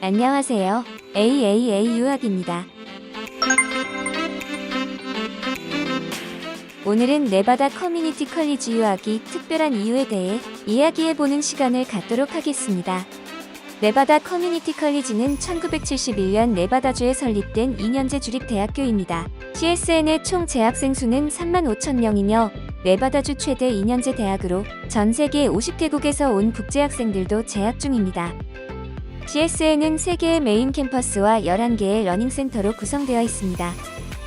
안녕하세요. AAA 유학입니다. 오늘은 네바다 커뮤니티 컬리지 유학이 특별한 이유에 대해 이야기해보는 시간을 갖도록 하겠습니다. 네바다 커뮤니티 컬리지는 1971년 네바다주에 설립된 2년제 주립 대학교입니다. CSN의 총 재학생 수는 3만 5천 명이며 네바다주 최대 2년제 대학으로 전 세계 50개국에서 온 국제학생들도 재학 중입니다. CSN은 3개의 메인 캠퍼스와 11개의 러닝센터로 구성되어 있습니다.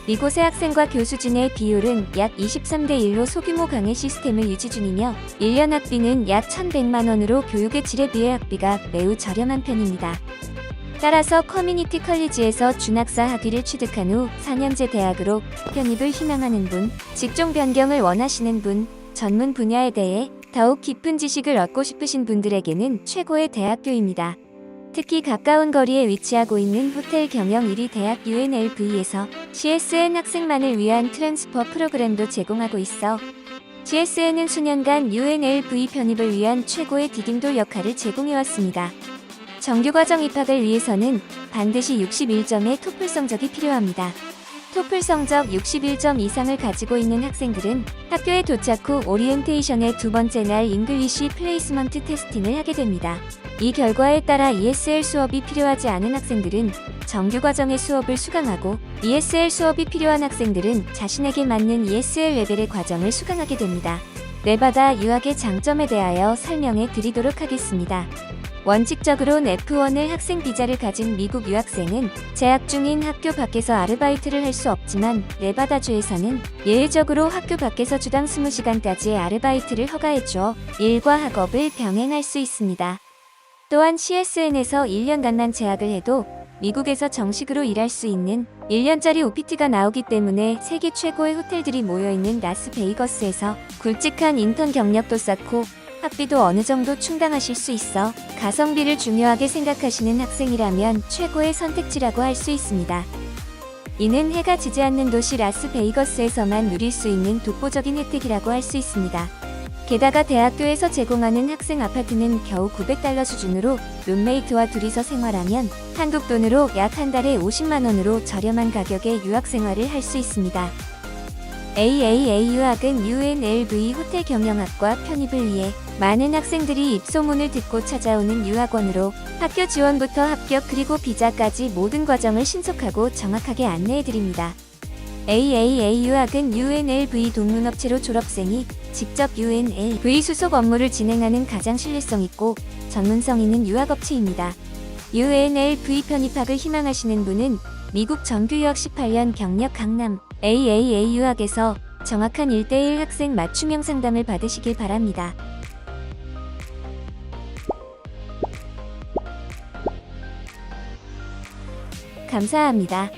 이곳의 학생과 교수진의 비율은 약 23대 1로 소규모 강의 시스템을 유지 중이며 1년 학비는 약 1,100만 원으로 교육의 질에 비해 학비가 매우 저렴한 편입니다. 따라서 커뮤니티 컬리지에서 준학사 학위를 취득한 후 4년제 대학으로 편입을 희망하는 분, 직종 변경을 원하시는 분, 전문 분야에 대해 더욱 깊은 지식을 얻고 싶으신 분들에게는 최고의 대학교입니다. 특히 가까운 거리에 위치하고 있는 호텔 경영 1위 대학 UNLV에서 CSN 학생만을 위한 트랜스퍼 프로그램도 제공하고 있어 CSN은 수년간 UNLV 편입을 위한 최고의 디딤돌 역할을 제공해왔습니다. 정규과정 입학을 위해서는 반드시 61점의 토플 성적이 필요합니다. 토플 성적 61점 이상을 가지고 있는 학생들은 학교에 도착 후 오리엔테이션의 두 번째 날 잉글리시 플레이스먼트 테스팅을 하게 됩니다. 이 결과에 따라 ESL 수업이 필요하지 않은 학생들은 정규 과정의 수업을 수강하고 ESL 수업이 필요한 학생들은 자신에게 맞는 ESL 레벨의 과정을 수강하게 됩니다. 네바다 유학의 장점에 대하여 설명해 드리도록 하겠습니다. 원칙적으로는 F1을 학생 비자를 가진 미국 유학생은 재학 중인 학교 밖에서 아르바이트를 할 수 없지만 네바다주에서는 예외적으로 학교 밖에서 주당 20시간까지의 아르바이트를 허가해줘 일과 학업을 병행할 수 있습니다. 또한 CSN에서 1년간만 재학을 해도 미국에서 정식으로 일할 수 있는 1년짜리 OPT가 나오기 때문에 세계 최고의 호텔들이 모여있는 라스베이거스에서 굵직한 인턴 경력도 쌓고 학비도 어느 정도 충당하실 수 있어 가성비를 중요하게 생각하시는 학생이라면 최고의 선택지라고 할 수 있습니다. 이는 해가 지지 않는 도시 라스베이거스에서만 누릴 수 있는 독보적인 혜택이라고 할 수 있습니다. 게다가 대학교에서 제공하는 학생 아파트는 겨우 900달러 수준으로 룸메이트와 둘이서 생활하면 한국 돈으로 약 한 달에 50만 원으로 저렴한 가격에 유학 생활을 할 수 있습니다. AAA 유학은 UNLV 호텔 경영학과 편입을 위해 많은 학생들이 입소문을 듣고 찾아오는 유학원으로 학교 지원부터 합격 그리고 비자까지 모든 과정을 신속하고 정확하게 안내해드립니다. AAA 유학은 UNLV 동문업체로 졸업생이 직접 UNLV 수속 업무를 진행하는 가장 신뢰성 있고 전문성 있는 유학업체입니다. UNLV 편입학을 희망하시는 분은 미국 정규유학 18년 경력 강남 AAA 유학에서 정확한 1대1 학생 맞춤형 상담을 받으시길 바랍니다. 감사합니다.